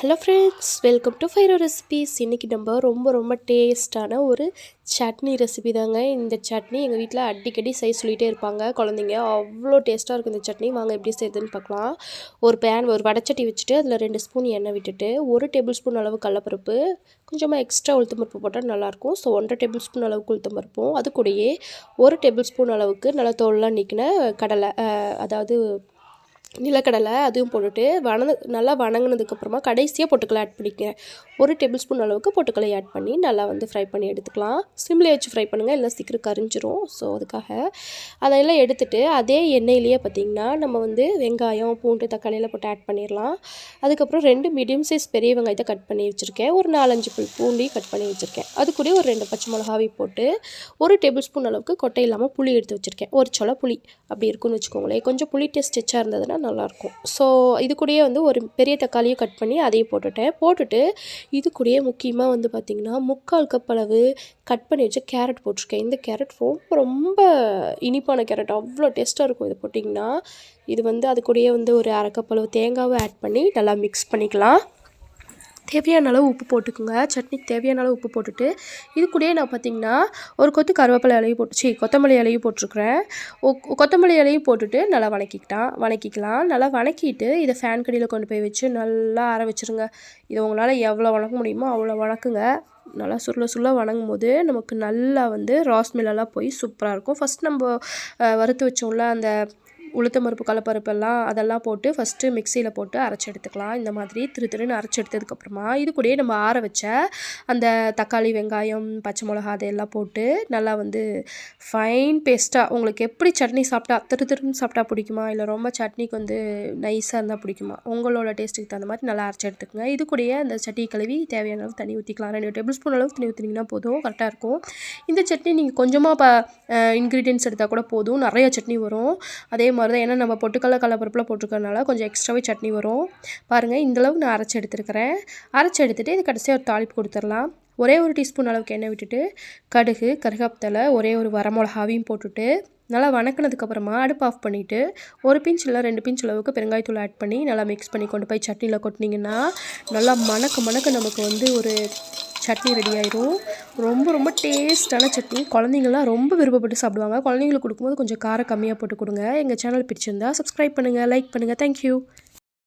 Hello friends welcome to ஃபைரோ recipes இன்றைக்கி நம்ம ரொம்ப ரொம்ப டேஸ்ட்டான ஒரு சட்னி ரெசிபி தாங்க. இந்த சட்னி எங்கள் வீட்டில் அடிக்கடி செய்ய சொல்லிகிட்டே இருப்பாங்க. குழந்தைங்க அவ்வளோ டேஸ்ட்டாக இருக்கும் இந்த சட்னி. வாங்க எப்படி செய்யுதுன்னு பார்க்கலாம் ஒரு பேன் ஒரு வடச்சட்டி வச்சுட்டு அதில் ரெண்டு ஸ்பூன் எண்ணெய் விட்டுட்டு ஒரு டேபிள் ஸ்பூன் அளவு கடலப்பருப்பு கொஞ்சமாக எக்ஸ்ட்ரா உளுத்தம்பருப்பு போட்டால் நல்லாயிருக்கும். ஸோ ஒன்றரை டேபிள் ஸ்பூன் அளவுக்கு உளுத்தம்பருப்பும் அது கூடயே ஒரு டேபிள் ஸ்பூன் அளவுக்கு நல்லா தோல்லாம் நிற்கின கடலை அதாவது நிலக்கடலை அதுவும் போட்டுட்டு வணந்து நல்லா வணங்கினதுக்கப்புறமா கடைசியாக பொட்டுக்கலை ஆட் பண்ணிக்கிறேன். ஒரு டேபிள் ஸ்பூன் அளவுக்கு பொட்டுக்கலை ஆட் பண்ணி நல்லா வந்து ஃப்ரை பண்ணி எடுத்துக்கலாம். சிம்லேயே வச்சு ஃப்ரை பண்ணுங்கள் இல்லை சீக்கிரம் கரிஞ்சிரும். ஸோ அதுக்காக அதெல்லாம் எடுத்துகிட்டு அதே எண்ணெயிலேயே பார்த்திங்கன்னா நம்ம வந்து வெங்காயம் பூண்டு தக்காளியில் போட்டு ஆட் பண்ணிடலாம். அதுக்கப்புறம் ரெண்டு மீடியம் சைஸ் பெரிய வெங்காயத்தை கட் பண்ணி வச்சுருக்கேன். ஒரு நாலஞ்சு புல் பூண்டையும் கட் பண்ணி வச்சுருக்கேன். அது கூட ஒரு ரெண்டு பச்சை மிளகாவை போட்டு ஒரு டேபிள் ஸ்பூன் அளவுக்கு கொட்டை இல்லாமல் புளி எடுத்து வச்சுருக்கேன். ஒரு சொல புளி அப்படி இருக்குன்னு வச்சுக்கோங்களேன். கொஞ்சம் புளி டேஸ்ட் எச்சா இருந்ததுன்னா நல்லாயிருக்கும். ஸோ இது கூடயே வந்து ஒரு பெரிய தக்காளியும் கட் பண்ணி அதையும் போட்டுட்டேன். போட்டுட்டு இது கூடயே முக்கியமாக வந்து பார்த்திங்கன்னா முக்கால் கப் அளவு கட் பண்ணி வச்சு கேரட் போட்டிருக்கேன். இந்த கேரட் ரொம்ப ரொம்ப இனிப்பான கேரட் அவ்வளோ டேஸ்ட்டாக இருக்கும் இது போட்டிங்கன்னா. இது வந்து அது கூடயே வந்து ஒரு அரை கப் அளவு தேங்காவை ஆட் பண்ணி நல்லா மிக்ஸ் பண்ணிக்கலாம். தேவையான அளவு உப்பு போட்டுக்கோங்க. சட்னிக்கு தேவையான அளவு உப்பு போட்டுட்டு இது கூடயே நான் பார்த்திங்கன்னா ஒரு கொத்து கருவேப்பிலை இலையும் போட்டு சி கொத்தமல்லி இலையும் போட்டிருக்கிறேன். கொத்தமல்லி இலையும் போட்டுட்டு நல்லா வணக்கிக்கிட்டான் வணக்கிக்கலாம். நல்லா வணக்கிட்டு இதை ஃபேன் கடியில் கொண்டு போய் வச்சு நல்லா அரை வச்சுருங்க. இதை உங்களால் எவ்வளோ வணக்க முடியுமோ அவ்வளோ வணக்குங்க. நல்லா சுருள சுருள வணங்கும் போது நமக்கு நல்லா வந்து ராஸ்மிலெல்லாம் போய் சூப்பராக இருக்கும். ஃபஸ்ட் நம்ம வறுத்து வச்சோம்ல அந்த உளுத்தம் பருப்பு கடலப்பருப்பெல்லாம் அதெல்லாம் போட்டு ஃபஸ்ட்டு மிக்சியில் போட்டு அரைச்சி எடுத்துக்கலாம். இந்த மாதிரி திரு திருன்னு அரைச்சி எடுத்ததுக்கப்புறமா இது கூடயே நம்ம ஆற வச்ச அந்த தக்காளி வெங்காயம் பச்சை மிளகா அதையெல்லாம் போட்டு நல்லா வந்து ஃபைன் பேஸ்ட்டாக உங்களுக்கு எப்படி சட்னி சாப்பிட்டா திரு திருன்னு சாப்பிட்டா பிடிக்குமா? இல்லை ரொம்ப சட்னிக்கு வந்து நைஸாக இருந்தால் பிடிக்குமா? உங்களோட டேஸ்ட்டுக்கு தகுந்த மாதிரி நல்லா அரைச்சி எடுத்துக்கோங்க. இது கூடயே அந்த சட்னி கழுவி தேவையான அளவு தண்ணி ஊற்றிக்கலாம் ரெண்டு டேபிள் ஸ்பூன் அளவுக்கு தண்ணி ஊற்றினீங்கன்னா போதும். கரெக்டாக இருக்கும். இந்த சட்னி நீங்கள் கொஞ்சமாக ப இன்க்ரீடியன்ஸ் எடுத்தால் கூட போதும். நிறைய சட்னி வரும். அதே மாதிரி தான் ஏன்னா நம்ம பொட்டுக்கடல கடலப்பருப்பில் போட்டிருக்கறனால கொஞ்சம் எக்ஸ்ட்ராவே சட்னி வரும். பாருங்கள் இந்தளவு நான் அரைச்சி எடுத்துருக்கிறேன். அரைச்சி எடுத்துகிட்டு இது கடைசியாக ஒரு தாளிப்பு கொடுத்துடலாம். ஒரே ஒரு டீஸ்பூன் அளவுக்கு எண்ணெய் விட்டுட்டு கடுகு கருகாப்தலை ஒரே ஒரு வரமிளகாவையும் போட்டுட்டு நல்லா வணக்கினதுக்கப்புறமா அடுப்பு ஆஃப் பண்ணிவிட்டு ஒரு பிஞ்ச் இல்லை ரெண்டு பிஞ்ச் அளவுக்கு பெருங்காயத்தூள் ஆட் பண்ணி நல்லா மிக்ஸ் பண்ணி கொண்டு போய் சட்னியில் கொட்டினீங்கன்னா நல்லா மணக்க மணக்க நமக்கு வந்து ஒரு சட்னி ரெடி ஆயிரும். ரொம்ப ரொம்ப டேஸ்ட்டான சட்னி. குழந்தைங்கள்லாம் ரொம்ப விருப்பப்பட்டு சாப்பிடுவாங்க. குழந்தைங்களுக்கு கொடுக்கும்போது கொஞ்சம் காரம் கம்மியாக போட்டு கொடுங்க. எங்கள் சேனல் பிடிச்சிருந்தா சப்ஸ்கிரைப் பண்ணுங்கள் லைக் பண்ணுங்கள் தேங்க்யூ